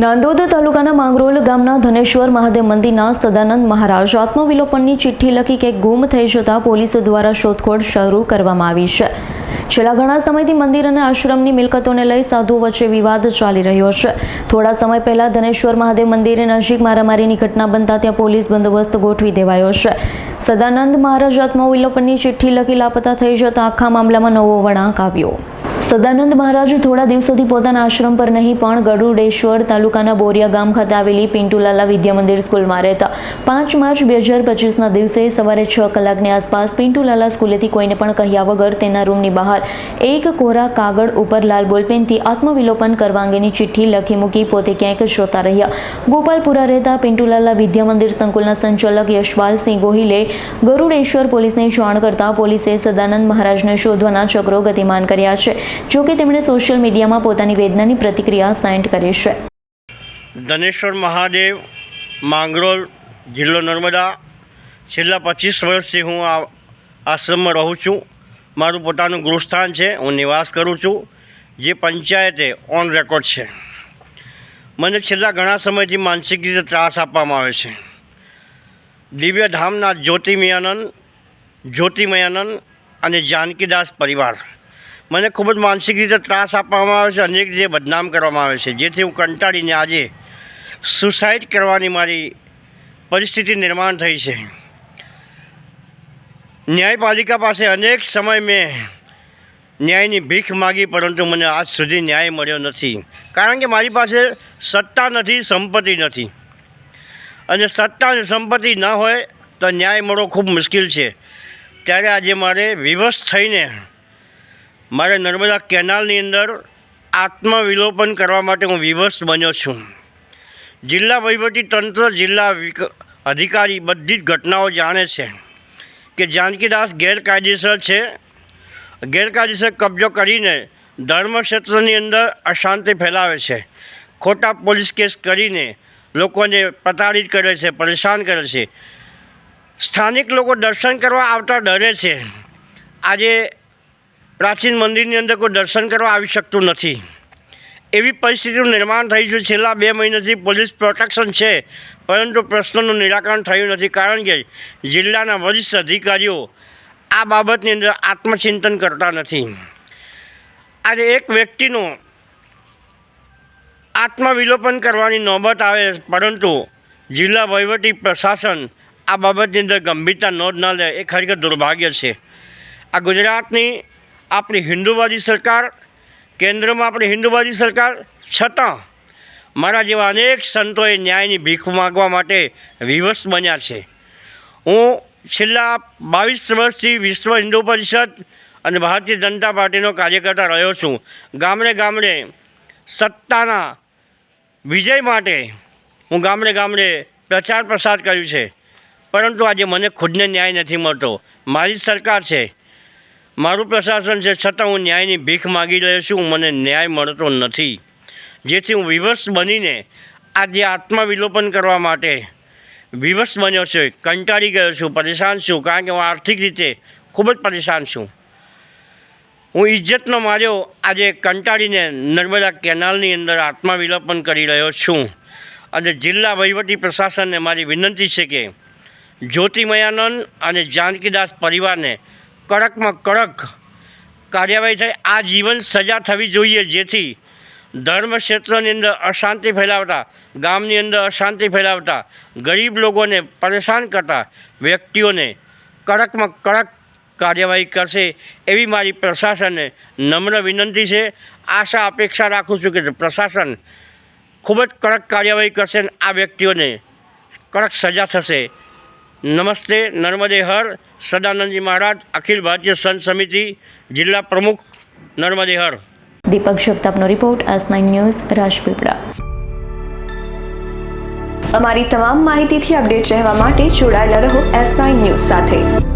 નાંદોદ તાલુકાના માંગરોલ ગામના ધનેશ્વર મહાદેવ મંદિરના સદાનંદ મહારાજ આત્મવિલોપનની ચિઠ્ઠી લખી કે ગુમ થઈ જતા પોલીસ દ્વારા શોધખોળ શરૂ કરવામાં આવી છે. છેલ્લા ઘણા સમયથી મંદિર અને આશ્રમની મિલકતોને લઈ સાધુ વચ્ચે વિવાદ ચાલી રહ્યો છે. થોડા સમય પહેલા ધનેશ્વર મહાદેવ મંદિરે નજીક મારામારીની ઘટના બનતા ત્યાં પોલીસ બંદોબસ્ત ગોઠવી દેવાયો છે. સદાનંદ મહારાજ આત્મવિલોપનની ચિઠ્ઠી લખી લાપતા થઈ જતા આખા મામલામાં નવો વળાંક આવ્યો. સદાનંદ મહારાજ થોડા દિવસોથી પોતાના આશ્રમ પર નહીં, પણ ગરુડેશ્વર તાલુકાના બોરિયા ગામ ખાતે આવેલી પિન્ટુલાલા વિદ્યા મંદિર સ્કૂલમાં રહેતા. પાંચ માર્ચ બે હજાર પચીસના દિવસે સવારે છ કલાકની આસપાસ પિન્ટુલાલા સ્કૂલેથી કોઈને પણ કહ્યા વગર તેના રૂમની બહાર એક કોરા કાગળ ઉપર લાલ બોલપેનથી આત્મવિલોપન કરવા અંગેની ચિઠ્ઠી લખી મૂકી પોતે ક્યાંક જોતા રહ્યા. ગોપાલપુરા રહેતા પિન્ટુલાલા વિદ્યા મંદિર સંકુલના સંચાલક યશપાલસિંહ ગોહિલે ગરુડેશ્વર પોલીસને જાણ કરતા પોલીસે સદાનંદ મહારાજને શોધવાના ચક્રો ગતિમાન કર્યા છે. જો કે તેમણે સોશિયલ મીડિયામાં પોતાની વેદનાની પ્રતિક્રિયા સેન્ડ કરી છે. ધનેશ્વર મહાદેવ, માંગરોળ જિલ્લો નર્મદા. છેલ્લા પચીસ વર્ષથી હું આ આશ્રમમાં રહું છું. મારું પોતાનું ગૃહસ્થાન છે, હું નિવાસ કરું છું, જે પંચાયતે ઓન રેકોર્ડ છે. મને છેલ્લા ઘણા સમયથી માનસિક રીતે ત્રાસ આપવામાં આવે છે. દિવ્ય ધામના જ્યોતિમયાનંદ જ્યોતિમયાનંદ અને જાનકીદાસ પરિવાર. મને ખૂબ જ માનસિક રીતે ત્રાસ આપવામાં આવે છે અનેક રીતે બદનામ કરવામાં આવે છે, જેથી હું કંટાળીને આજે સુસાઇડ કરવાની મારી પરિસ્થિતિ નિર્માણ થઈ છે. ન્યાયપાલિકા પાસે અનેક સમય મેં ન્યાયની ભીખ માગી, પરંતુ મને આજ સુધી ન્યાય મળ્યો નથી. કારણ કે મારી પાસે સત્તા નથી, સંપત્તિ નથી. અને સત્તા અને સંપત્તિ ન હોય તો ન્યાય મળવો ખૂબ મુશ્કેલ છે. ત્યારે આજે મારે વિવશ થઈને મારે નર્મદા કેનાલની અંદર આત્મવિલોપન કરવા માટે હું વિવશ બન્યો છું. જિલ્લા તંત્ર, જિલ્લા વિક- અધિકારી બધી જ ઘટનાઓ જાણે છે કે જાનકીદાસ ગેરકાયદેસર છે. ગેરકાયદેસર કબજો કરીને ધર્મક્ષેત્રની અંદર અશાંતિ ફેલાવે છે. ખોટા પોલીસ કેસ કરીને લોકોને પ્રતાડિત કરે છે, પરેશાન કરે છે. સ્થાનિક લોકો દર્શન કરવા આવતા ડરે છે. આજે પ્રાચીન મંદિરની અંદર કોઈ દર્શન કરવા આવી શકતું નથી. એવી પરિસ્થિતિનું નિર્માણ થઈ ગયું છેલ્લા બે મહિનાથી પોલીસ પ્રોટેક્શન છે, પરંતુ પ્રશ્નનું નિરાકરણ થયું નથી કારણ કે જિલ્લાના વરિષ્ઠ અધિકારીઓ આ બાબતની અંદર આત્મચિંતન કરતા નથી. આજે એક વ્યક્તિનું આત્મવિલોપન કરવાની નોબત આવે, પરંતુ જિલ્લા વહીવટી પ્રશાસન આ બાબતની અંદર ગંભીરતા નોંધ ન લે, એ ખરેખર દુર્ભાગ્ય છે. આ ગુજરાતની આપણી હિન્દુવાદી સરકાર, કેન્દ્રમાં આપણી હિન્દુવાદી સરકાર, છતાં મારા જેવા અનેક સંતોએ ન્યાયની ભીખ માગવા માટે વિવશ બન્યા છે. હું છેલ્લા બાવીસ વર્ષથી વિશ્વ હિન્દુ પરિષદ અને ભારતીય જનતા પાર્ટીનો કાર્યકર્તા રહ્યો છું. ગામડે ગામડે સત્તાના વિજય માટે હું ગામડે ગામડે પ્રચાર પ્રસાર કર્યું છે. પરંતુ આજે મને ખુદને ન્યાય નથી મળતો. મારી સરકાર છે. મારું પ્રશાસન છે, છતાં હું ન્યાયની ભીખ માગી રહ્યો છું, મને ન્યાય મળતો નથી. જેથી હું વિવશ બનીને આજે આત્મવિલોપન કરવા માટે વિવશ બન્યો છું, કંટાળી ગયો છું, પરેશાન છું, કારણ કે હું આર્થિક રીતે ખૂબ જ પરેશાન છું. હું ઇજ્જતનો માર્યો, આજે કંટાળીને નર્મદા કેનાલની અંદર આત્મવિલોપન કરી રહ્યો છું. અને જિલ્લા વહીવટી પ્રશાસનને મારી વિનંતી છે કે જ્યોતિમયાનંદ અને જાનકીદાસ પરિવારને કડકમાં કડક કાર્યવાહી થાય આ જીવન સજા થવી જોઈએ. જેથી ધર્મ ક્ષેત્રની અંદર અશાંતિ ફેલાવતા, ગામની અંદર અશાંતિ ફેલાવતા, ગરીબ લોકોને પરેશાન કરતા વ્યક્તિઓને કડકમાં કડક કાર્યવાહી કરશે એવી મારી પ્રશાસનને નમ્ર વિનંતી છે. આશા, અપેક્ષા રાખું છું કે પ્રશાસન ખૂબ જ કડક કાર્યવાહી કરશે અને આ વ્યક્તિઓને કડક સજા થશે. નમસ્તે, નર્મદે હર, સદાનંદજી મહારાજ, અખિલ ભારતીય સંત સમિતિ, જિલ્લા પ્રમુખ, નર્મદે હર. Deepak જગતાપનો report S nine news, Rajpipla. અમારી તમામ માહિતીથી અપડેટ રહેવા માટે જોડાયેલા રહો એસ નાઇન ન્યૂઝ સાથે.